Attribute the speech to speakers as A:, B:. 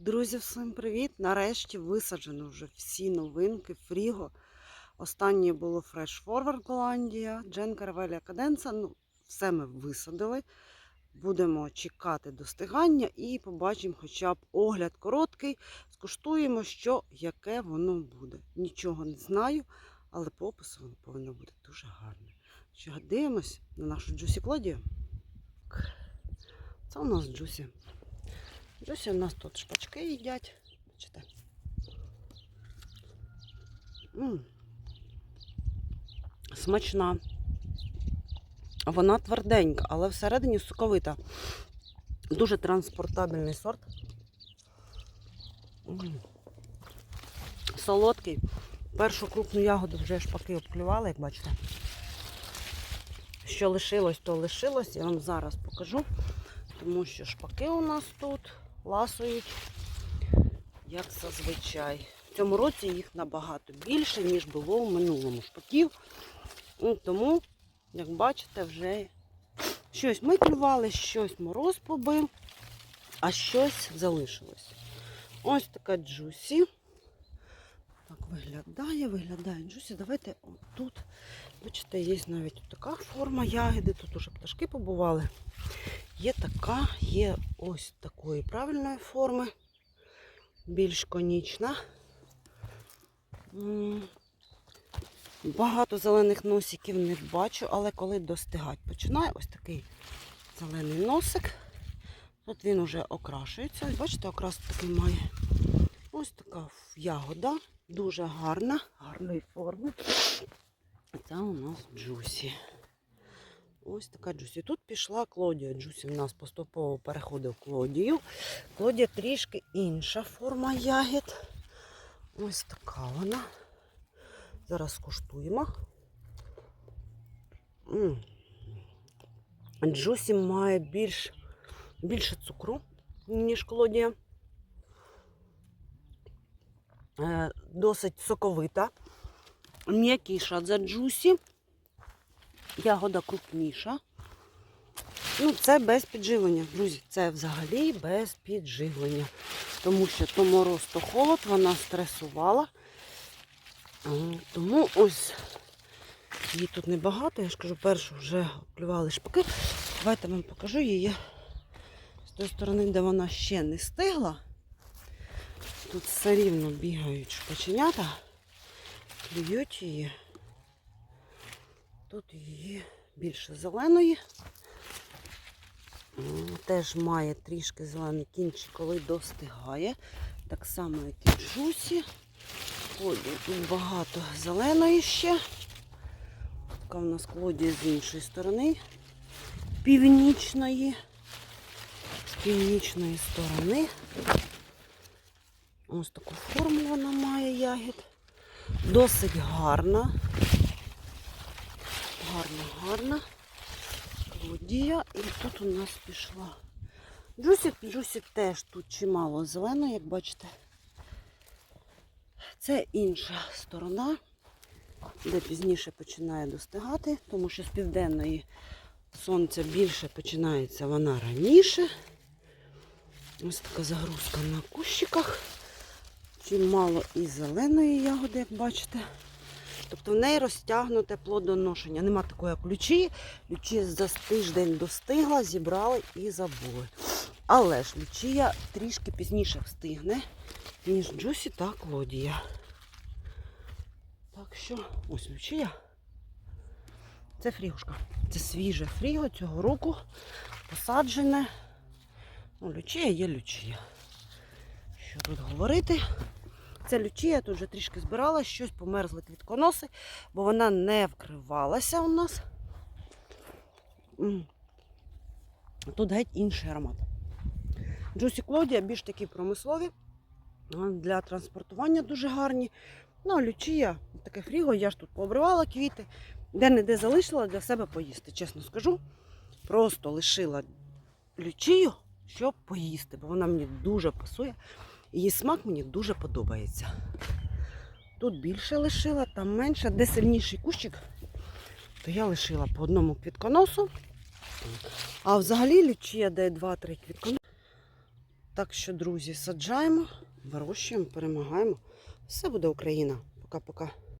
A: Друзі, всім привіт! Нарешті висаджено вже всі новинки Фріго. Останнє було Fresh Forward Голландія, Джен Карвелія Каденса. Ну, все ми висадили. Будемо чекати достигання і побачимо хоча б огляд короткий. Скуштуємо, що яке воно буде. Нічого не знаю, але по опису воно повинно бути дуже гарне. Що дивимось на нашу Джусі Клодію. Це у нас Джусі. Джусі у нас тут шпачки їдять. Бачите? М. Смачна. Вона тверденька, але всередині соковита. Дуже транспортабельний сорт. М. Солодкий. Першу крупну ягоду вже шпаки обклювали, як бачите. Що лишилось, то лишилось. Я вам зараз покажу. Тому що шпаки у нас тут ласують, як зазвичай. В цьому році їх набагато більше, ніж було в минулому шпаків. Тому, як бачите, вже щось ми клювали, щось мороз побив, а щось залишилось. Ось така джусі. Так виглядає, виглядає джусі. Давайте отут. Бачите, є навіть така форма ягоди. Тут уже пташки побували. Є така, є ось такої правильної форми, більш конічна. Багато зелених носиків не бачу, але коли достигать починає, ось такий зелений носик. Тут він вже окрашується. Ось Бачите, окрас такий має. Ось така ягода, дуже гарна, гарної форми. Це у нас джусі. Ось така Джусі. Тут пішла Клодія. Джусі в нас поступово переходив Клодію. Клодія трішки інша форма ягід. Ось така вона. Зараз скуштуємо. Джусі має більш, більше цукру, ніж Клодія. Е, Досить соковита. М'якіша за Джусі. Ягода крупніша. Ну, це без підживлення, друзі. Це взагалі без підживлення. Тому що то мороз, то холод, вона стресувала. Тому ось її тут небагато. Я ж кажу, першу вже оплювали шпаки. Давайте вам покажу її з тої сторони, де вона ще не стигла. Тут все рівно бігають шпаченята, клюють її. Тут її більше зеленої. Теж має трішки зелений кінчик, коли достигає. Так само, як і джусі. Тут багато зеленої ще. Така в нас клодія з іншої сторони. Північної. З північної сторони. Ось таку форму вона має ягід. Досить гарна. Гарна, гарна. Клодія. І тут у нас пішла. Джусік, джусік теж тут чимало зелено, як бачите. Це інша сторона, де пізніше починає достигати, тому що з південної сонця більше починається вона раніше. Ось така загрузка на кущиках. Чимало і зеленої ягоди, як бачите. Тобто в неї розтягнуте плодоношення. Нема такої, як лючі. Лючі за тиждень достигла, зібрали і забули. Але ж лючія трішки пізніше встигне, ніж Джусі та Клодія. Так що, ось лючія. Це фрігушка. Це свіже фріго цього року. Посаджене. Ну, лючія є лючія. Що тут говорити? Це лючія, тут вже трішки збирала, щось померзли квітконоси, бо вона не вкривалася у нас. Тут геть інший аромат. Джусі Клодія більш такі промислові, для транспортування дуже гарні. Ну, лючія, таке фріго, я ж тут пообривала квіти, де-не-де залишила для себе поїсти, чесно скажу. Просто лишила лючію, щоб поїсти, бо вона мені дуже пасує. Її смак мені дуже подобається. Тут більше лишила, там менше, де сильніший кущик, то я лишила по одному квітконосу. А взагалі лючія, дає 2-3 квітконоси. Так що, друзі, саджаємо, вирощуємо, перемагаємо. Все буде Україна. Пока-пока.